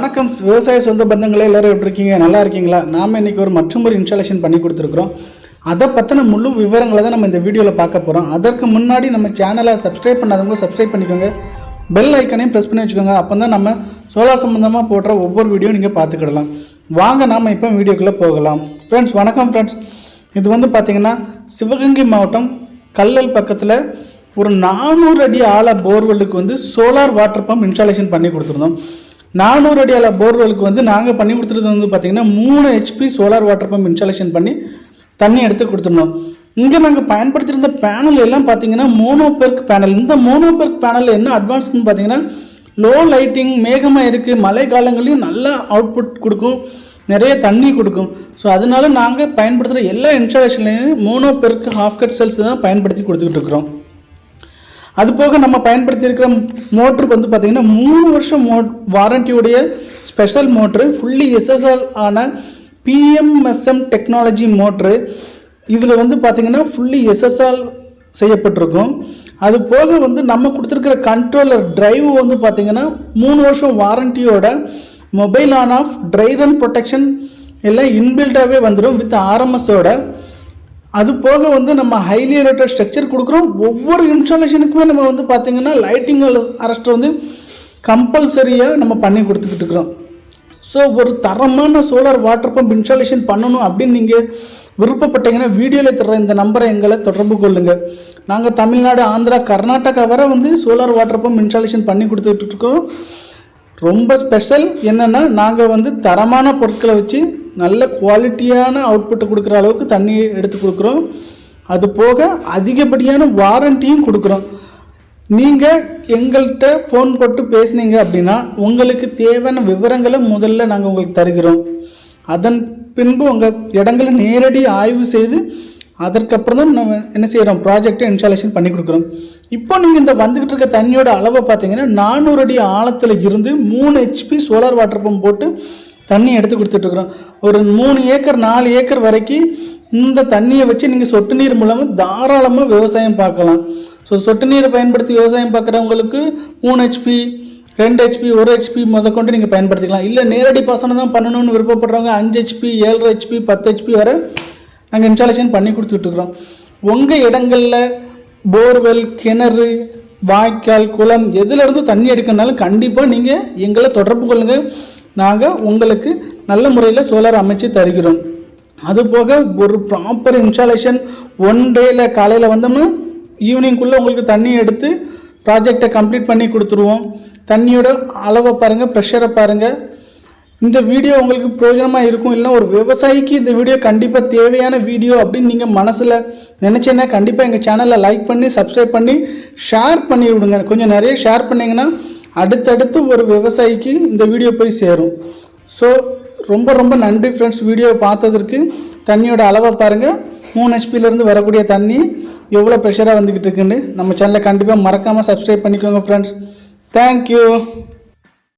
வணக்கம். விவசாய சொந்த பந்தங்களே எல்லாரும் எப்படி இருக்கீங்க? நல்லா இருக்கீங்களா? நாம் இன்றைக்கி ஒரு மற்றும் ஒரு இன்ஸ்டாலேஷன் பண்ணி கொடுத்துருக்குறோம். அதை பற்றின முழு விவரங்களை தான் நம்ம இந்த வீடியோவில் பார்க்க போகிறோம் அதற்கு முன்னாடி நம்ம சேனலை சப்ஸ்கிரைப் பண்ணாதவங்க சப்ஸ்கிரைப் பண்ணிக்கோங்க. பெல் ஐக்கனையும் ப்ரெஸ் பண்ணி வச்சுக்கோங்க. அப்போ தான் நம்ம சோலார் சம்மந்தமாக போடுற ஒவ்வொரு வீடியோ நீங்கள் பார்த்துக்கிடலாம். வாங்க நாம் இப்போ வீடியோக்குள்ளே போகலாம். ஃப்ரெண்ட்ஸ் வணக்கம் ஃப்ரெண்ட்ஸ் இது வந்து பார்த்திங்கன்னா சிவகங்கை மாவட்டம் கல்லல் பக்கத்தில் ஒரு நானூறு அடி ஆழ போர்வெல்லுக்கு வந்து சோலார் வாட்டர் பம்ப் இன்ஸ்டாலேஷன் பண்ணி கொடுத்துருந்தோம். நானூறு அடி போர்வெலுக்கு வந்து நாங்கள் பண்ணி கொடுத்துருது வந்து பார்த்திங்கன்னா மூணு HP solar water pump installation பண்ணி தண்ணி எடுத்து கொடுத்துருந்தோம். இங்கே நாங்கள் பயன்படுத்தியிருந்த பேனல் எல்லாம் பார்த்தீங்கன்னா மோனோபெர்க் பேனல் இந்த மோனோபெர்க் பேனல் என்ன அட்வான்ஸ்னு பார்த்தீங்கன்னா லோ லைட்டிங் மேகமாக இருக்குது மழை காலங்களையும் நல்லா அவுட்புட் கொடுக்கும் நிறைய தண்ணி கொடுக்கும். ஸோ அதனால நாங்கள் பயன்படுத்துகிற எல்லா இன்ஸ்டாலேஷன்லேயும் mono perc half cut cells தான் பயன்படுத்தி கொடுத்துக்கிட்டு இருக்கிறோம். அது போக நம்ம பயன்படுத்தியிருக்கிற மோட்ருக்கு மோட்ரு வந்து பார்த்திங்கன்னா மூணு வருஷம் மோ வாரண்டியுடைய ஸ்பெஷல் மோட்ரு ஃபுல்லி எஸ்எஸ்எல் ஆன பிஎம்எஸ்எம் டெக்னாலஜி மோட்ரு. இதில் வந்து பார்த்திங்கன்னா ஃபுல்லி எஸ்எஸ்எல் செய்யப்பட்டிருக்கும். அது போக வந்து நம்ம கொடுத்துருக்கிற கண்ட்ரோலர் டிரைவ் வந்து பார்த்திங்கன்னா மூணு வருஷம் வாரண்டியோட mobile on off dry run protection எல்லாம் இன்பில்டாகவே வந்துடும் வித் ஆர்எம்எஸோட அது போக வந்து நம்ம ஹைலி ரேட்டட் ஸ்ட்ரக்சர் கொடுக்குறோம். ஒவ்வொரு இன்ஸ்டாலேஷனுக்குமே நம்ம வந்து பார்த்திங்கன்னா லைட்டிங் அரெஸ்ட் வந்து கம்பல்சரியாக நம்ம பண்ணி கொடுத்துக்கிட்டு இருக்கிறோம். ஸோ ஒரு தரமான சோலார் வாட்டர் பம்ப் இன்ஸ்டாலேஷன் பண்ணணும் அப்படின்னு நீங்கள் விருப்பப்பட்டீங்கன்னா வீடியோவில் தர்ற இந்த நம்பரை எங்களை தொடர்பு கொள்ளுங்கள் நாங்கள் தமிழ்நாடு ஆந்திரா கர்நாடகா வரை வந்து சோலார் வாட்டர் பம்ப் இன்ஸ்டாலேஷன் பண்ணி கொடுத்துட்டு இருக்கோம். ரொம்ப ஸ்பெஷல் என்னென்னா நாங்கள் வந்து தரமான பொருட்களை வச்சு நல்ல குவாலிட்டியான அவுட்புட்டை கொடுக்குற அளவுக்கு தண்ணி எடுத்து கொடுக்குறோம். அது போக அதிகப்படியான வாரண்டியும் கொடுக்குறோம். நீங்கள் எங்கள்கிட்ட ஃபோன் போட்டு பேசுனீங்க அப்படின்னா உங்களுக்கு தேவையான விவரங்களை முதல்ல நாங்கள் உங்களுக்கு தருகிறோம். அதன் பின்பு உங்கள் இடங்களை நேரடி ஆய்வு செய்து அதற்கப்புறம் தான் நம்ம என்ன செய்கிறோம் ப்ராஜெக்டை இன்ஸ்டாலேஷன் பண்ணி கொடுக்குறோம். இப்போ நீங்கள் இந்த வந்துக்கிட்டு இருக்க தண்ணியோட அளவை பார்த்தீங்கன்னா நானூறு அடி ஆழத்தில் இருந்து மூணு ஹெச்பி சோலார் வாட்டர் பம்ப் போட்டு தண்ணி எடுத்து கொடுத்துட்ருக்குறோம். ஒரு மூணு ஏக்கர் நாலு ஏக்கர் வரைக்கும் இந்த தண்ணியை வச்சு நீங்கள் சொட்டு நீர் மூலமாக தாராளமாக விவசாயம் பார்க்கலாம். ஸோ சொட்டு நீரை பயன்படுத்தி விவசாயம் பார்க்குறவங்களுக்கு மூணு ஹெச்பி ரெண்டு ஹெச்பி ஒரு ஹெச்பி முதற்கொண்டு நீங்கள் பயன்படுத்திக்கலாம். இல்லை நேரடி பாசனம் தான் பண்ணணும்னு விருப்பப்படுறவங்க அஞ்சு ஹெச்பி ஏழரை ஹெச்பி பத்து ஹெச்பி வரை நாங்கள் இன்ஸ்டாலேஷன் பண்ணி கொடுத்துட்ருக்குறோம். உங்கள் இடங்களில் போர்வெல் கிணறு வாய்க்கால் குளம் எதுலேருந்து தண்ணி எடுக்கணுனாலும் கண்டிப்பாக நீங்கள் எங்களை தொடர்பு கொள்ளுங்கள் நாங்கள் உங்களுக்கு நல்ல முறையில் சோலார் அமைச்சு தருகிறோம். அதுபோக ஒரு ப்ராப்பர் இன்ஸ்டாலேஷன் ஒன் டேயில் காலையில் வந்தோம்னா ஈவினிங்குள்ளே உங்களுக்கு தண்ணி எடுத்து ப்ராஜெக்டை கம்ப்ளீட் பண்ணி கொடுத்துருவோம். தண்ணியோட அளவை பாருங்கள் ப்ரெஷரை பாருங்கள் இந்த வீடியோ உங்களுக்கு பிரயோஜனமாக இருக்கும். இல்லை ஒரு விவசாயிக்கு இந்த வீடியோ கண்டிப்பாக தேவையான வீடியோ அப்படின்னு நீங்கள் மனசில் நினச்சேன்னா கண்டிப்பாக எங்கள் சேனலை லைக் பண்ணி சப்ஸ்கிரைப் பண்ணி ஷேர் பண்ணி விடுங்க கொஞ்சம் நிறைய ஷேர் பண்ணிங்கன்னா அடுத்தடுத்து ஒரு விவசாயிக்கு இந்த வீடியோ போய் சேரும். ஸோ ரொம்ப ரொம்ப நன்றி ஃப்ரெண்ட்ஸ் வீடியோ பார்த்ததற்கு தண்ணியோட அளவை பாருங்கள் மூணு ஹெச்பிலேருந்து வரக்கூடிய தண்ணி எவ்வளோ ப்ரெஷராக வந்துக்கிட்டு இருக்குன்னு நம்ம சேனலை கண்டிப்பாக மறக்காமல் சப்ஸ்கிரைப் பண்ணிக்கோங்க ஃப்ரெண்ட்ஸ் தேங்க்யூ